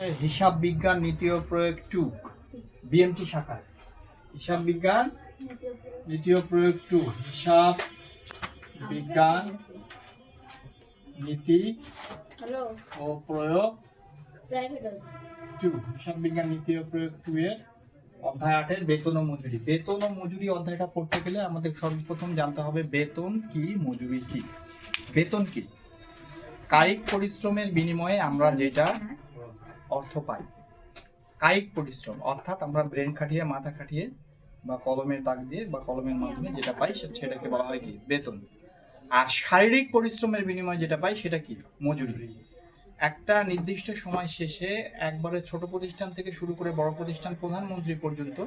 হিসাব বিজ্ঞান নীতি ও প্রয়োগ টু বিএমটি শাখায় হিসাব বিজ্ঞান নীতি ও প্রয়োগ টু হিসাব বিজ্ঞান নীতি ও প্রয়োগ টু হিসাব বিজ্ঞান নীতি ও প্রয়োগ টু এর অধ্যায় আটের বেতন ও মজুরি। বেতন ও মজুরি অধ্যায়টা পড়তে গেলে আমাদের সর্বপ্রথম জানতে হবে বেতন কি মজুরি কি। বেতন কি? কায়িক পরিশ্রমের বিনিময়ে আমরা যেটা অর্থ পাই। কায়িক পরিশ্রম, অর্থাৎ আমরা ব্রেন খাটিয়ে, মাথা খাটিয়ে বা কলমের দাগ দিয়ে বা কলমের মাধ্যমে যেটা পাই সেটাকে বলা হয় কি? বেতন। আর শারীরিক পরিশ্রমের বিনিময়ে যেটা পাই, সেটা কি? মজুরি। একটা নির্দিষ্ট সময় শেষে একবারে ছোট প্রতিষ্ঠান থেকে শুরু করে বড় প্রতিষ্ঠান প্রধানমন্ত্রী পর্যন্ত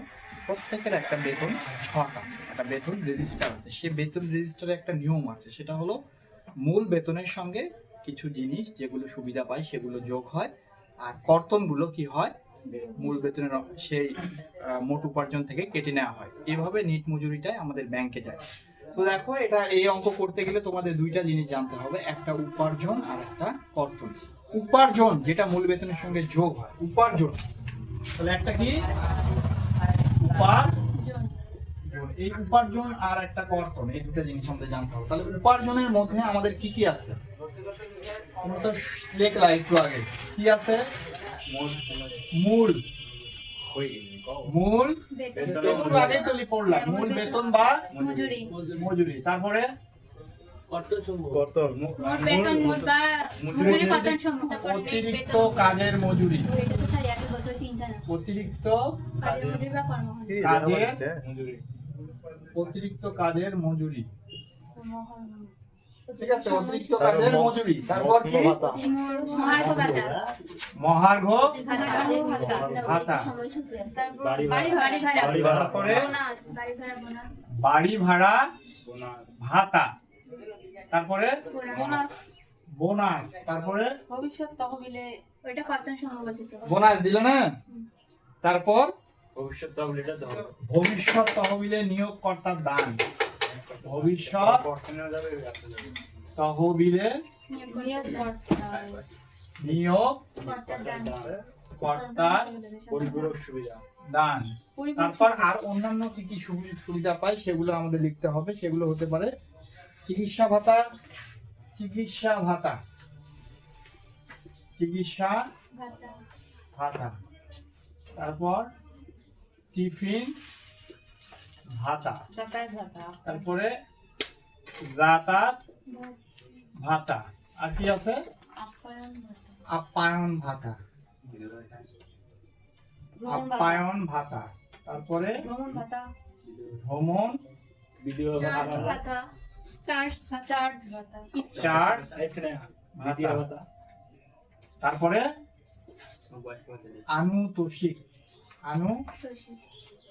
প্রত্যেকের একটা বেতন ছক আছে, একটা বেতন রেজিস্টার আছে। সে বেতন রেজিস্টারে একটা নিয়ম আছে, সেটা হলো মূল বেতনের সঙ্গে কিছু জিনিস যেগুলো সুবিধা পায়, সেগুলো যোগ হয়। কর্তনগুলো কি হয়? মূল বেতনের সেই মোট উপার্জন থেকে কেটে নেওয়া হয়। এভাবে নিট মজুরিটাই আমাদের ব্যাংকে যায়। তো দেখো এটা এই অঙ্ক করতে গেলে তোমাদের দুইটা জিনিস জানতে হবে। একটা উপার্জন আর একটা কর্তন। উপার্জন যেটা মূল বেতনের সঙ্গে যোগ হয় উপার্জন। তাহলে একটা কি? উপার্জন। এই উপার্জন আর একটা কর্তন এই দুটা জিনিস আমাদের জানতে হবে। তাহলে উপার্জনের মধ্যে আমাদের কি কি আছে? তোমরা তো লেখলা একটু আগে। কি আছে? মূল। মূল? একটু আগেই তো পড়লাম। মূল বেতন বা মজুরি। মজুরি। তারপরে? অতিরিক্ত। কাজের মজুরি। অতিরিক্ত কাজের অতিরিক্ত কাজের মজুরি। ঠিক আছে অতিরিক্ত কাজের মজুরি। তারপর কি? মহার্ঘ ভাতা। মহার্ঘ ভাতা। ভাতা। তারপর বাড়ি বাড়ি ভাড়া। বাড়ি ভাড়া। বাড়ি ভাড়া। তারপরে বোনাস। বাড়ি ভাড়া বোনাস। বাড়ি ভাড়া বোনাস। ভাতা। তারপরে? বোনাস। তারপরে? ভবিষ্যৎ তহবিলে ওইটা কর্তন সম্ভবত বোনাস দিল না? তারপর? ভবিষ্যৎ তহবিলটা তো হবে ভবিষ্যৎ তহবিলে নিয়োগকর্তার দান। যাবে তহবিলে নিয়োগ কর্তার পরিপূরক সুবিধা। দান তারপর আর অন্যান্য কি কি সুবিধা পায় সেগুলো আমাদের লিখতে হবে সেগুলো হতে পারে চিকিৎসা ভাতা চিকিৎসা ভাতা। চিকিৎসা ভাতা। তারপর টিফিন ভাতা। তারপরে যাতায়াত ভাতা। আর কি আছে? আপ্যায়ন ভাতা। আপ্যায়ন ভাতা। তারপরে ভ্রমণ ভাতা। ভ্রমণ দ্বিতীয় চার্জ ভাতা। ভাতা চার্জ ভাতা। চার্জ ভাতা। চার্জ এখানে দ্বিতীয় ভাতা। তারপরে আনুতোষিক।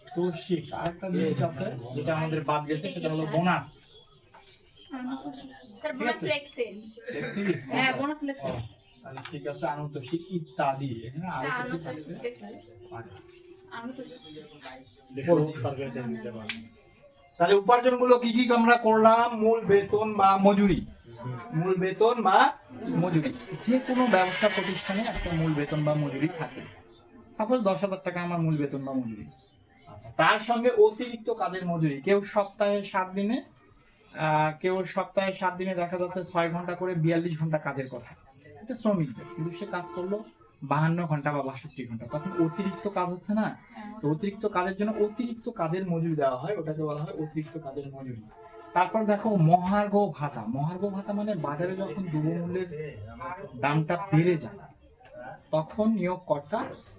তোষিক আরেকটা জিনিস আছে যেটা আমাদের বাদ গেছে সেটা হলো বোনাস। স্যার বোনাস লেখছেন দেখছি হ্যাঁ বোনাস ও, তাহলে ঠিক আছে আনুতোষিক ইত্যাদি এখানে কিছু থাকবে আচ্ছা। তাহলে উপার্জনগুলো কি কি আমরা করলাম? মূল বেতন বা মজুরি। মূল বেতন বা মজুরি। যে কোনো ব্যবসা প্রতিষ্ঠানে একটা মূল বেতন বা মজুরি থাকে। সাপোজ দশ হাজার টাকা আমার মূল বেতন বা মজুরি। তার সঙ্গে অতিরিক্ত কাজের মজুরি। কেউ সপ্তাহে সাত দিনে কেউ সপ্তাহে সাত দিনে দেখা যাচ্ছে ছয় ঘণ্টা করে বিয়াল্লিশ ঘণ্টা কাজের কথা। এটা শ্রমিকদের। কিন্তু সে কাজ করল বাহান্ন ঘণ্টা বা বাষট্টি ঘণ্টা। তখন অতিরিক্ত কাজ হচ্ছে না? তো অতিরিক্ত কাজের জন্য অতিরিক্ত কাজের মজুরি দেওয়া হয়। ওটাকে বলা হয় অতিরিক্ত কাজের মজুরি। তারপর দেখো মহার্ঘ ভাতা। মহার্ঘ ভাতা মানে বাজারে যখন দ্রব্যমূল্যের দামটা বেড়ে যায়, তখন নিয়োগকর্তা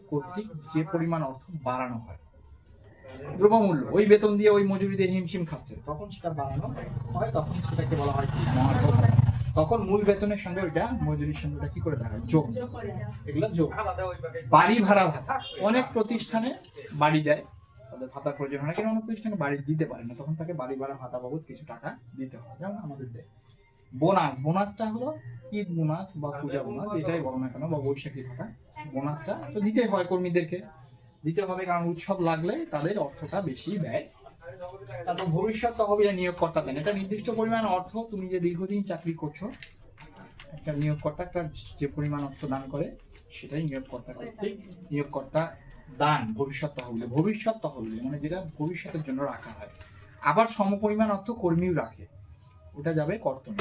কর্তৃক যে পরিমাণ অর্থ বাড়ানো হয় দ্রব্যমূল্য, ওই বেতন দিয়ে ওই মজুরি দিয়ে হিমশিম খাচ্ছে। তখন সেটা বাড়ানো হয়, তখন সেটাকে বলা হয় ভাতা তখন মূল বেতনের সঙ্গে ওইটা, মজুরির সঙ্গে ওটা কি করে যোগ। এগুলো যোগ। বাড়ি ভাড়া ভাতা। অনেক প্রতিষ্ঠানে বাড়ি দেয়, তাদের ভাতার প্রয়োজন হয় কিন্তু অনেক প্রতিষ্ঠানে বাড়ি দিতে পারে না। তখন তাকে বাড়ি ভাড়া ভাতা বাবদ কিছু টাকা দিতে হয়, যেমন আমাদের দেয়। বোনাস। বোনাসটা হলো ঈদ বোনাস বা পূজা বোনাস, যেটাই বলো না কেন, বা বৈশাখী ভাতা। বোনাসটা তো দিতে হয় কর্মীদেরকে। দিতে হবে কারণ উৎসব লাগলে তাদের অর্থটা বেশি ব্যয়। তারপর ভবিষ্যৎ তহবিলে নিয়োগকর্তা দেন। এটা নির্দিষ্ট পরিমাণ অর্থ তুমি যে দীর্ঘদিন চাকরি করছ একটা নিয়োগকর্তা একটা যে পরিমাণ অর্থ দান করে সেটাই নিয়োগকর্তা কর্তৃক নিয়োগকর্তা দান ভবিষ্যৎ তহবিলে। ভবিষ্যৎ তহবিলে মানে যেটা ভবিষ্যতের জন্য রাখা হয়। আবার সমপরিমাণ অর্থ কর্মীও রাখে। ওটা যাবে কর্তনে।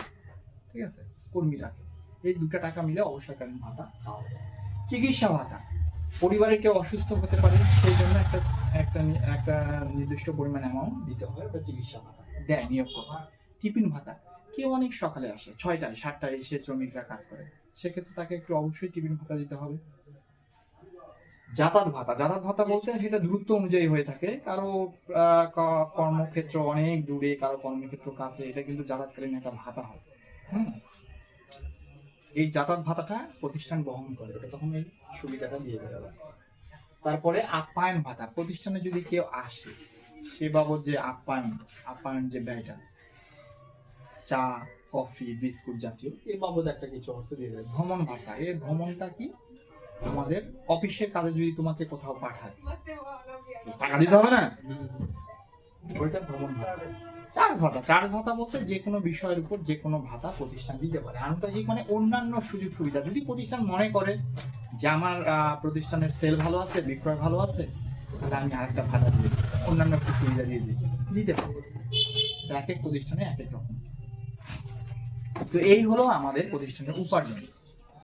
ঠিক আছে? কর্মী রাখে। এই দুটা টাকা মিলে অবসরকালীন ভাতা পাওয়া যায়। চিকিৎসা ভাতা। পরিবারের কেউ অসুস্থ হতে পারে, সেই জন্য একটা একটা একটা নির্দিষ্ট পরিমাণ অ্যামাউন্ট দিতে হয় ওটা চিকিৎসা ভাতা, দেয়, নিয়োগ করা টিফিন ভাতা। কেউ অনেক সকালে আসে, ছয়টায়, সাতটায় এসে শ্রমিকরা কাজ করে। সেক্ষেত্রে তাকে একটু অবশ্যই টিফিন ভাতা দিতে হবে। যাতায়াত ভাতা যাতায়াত ভাতা বলতে সেটা দূরত্ব অনুযায়ী হয়ে থাকে। কারও কর্মক্ষেত্র অনেক দূরে, কারও কর্মক্ষেত্র কাছে, এটা কিন্তু যাতায়াতকালীন একটা ভাতা হয়? হুম এই যাতায়াত ভাতাটা প্রতিষ্ঠান বহন করে ওটা তখন এই সুবিধাটা দিয়ে দেওয়া তারপরে আপ্যায়ন ভাতা প্রতিষ্ঠানে যদি কেউ আসে সে বাবদ যে আপ্যায়ন আপ্যায়ন যে ব্যয়টা চা কফি বিস্কুট জাতীয় এ বাবদ একটা কিছু অর্থ দিয়ে দেবে ভ্রমণ ভাতা এই ভ্রমণটা কি? আমাদের অফিসের কাজে যদি তোমাকে কোথাও পাঠায় টাকা দিতে হবে না? ওইটা ভ্রমণ ভাতা। চার্জ ভাতা। চার্জ ভাতা বলতে যে কোনো বিষয়ের উপর যে কোনো ভাতা প্রতিষ্ঠান দিতে পারে। আনুষ্ঠানিক মানে অন্যান্য সুযোগ সুবিধা। যদি প্রতিষ্ঠান মনে করে যে আমার প্রতিষ্ঠানের সেল ভালো আছে, বিক্রয় ভালো আছে, তাহলে আমি আরেকটা ভাতা দিয়ে অন্যান্য একটু সুবিধা দিয়ে দিই দিতে পারি। এক এক প্রতিষ্ঠানে এক এক রকম। তো এই হলো আমাদের প্রতিষ্ঠানের উপার্জন।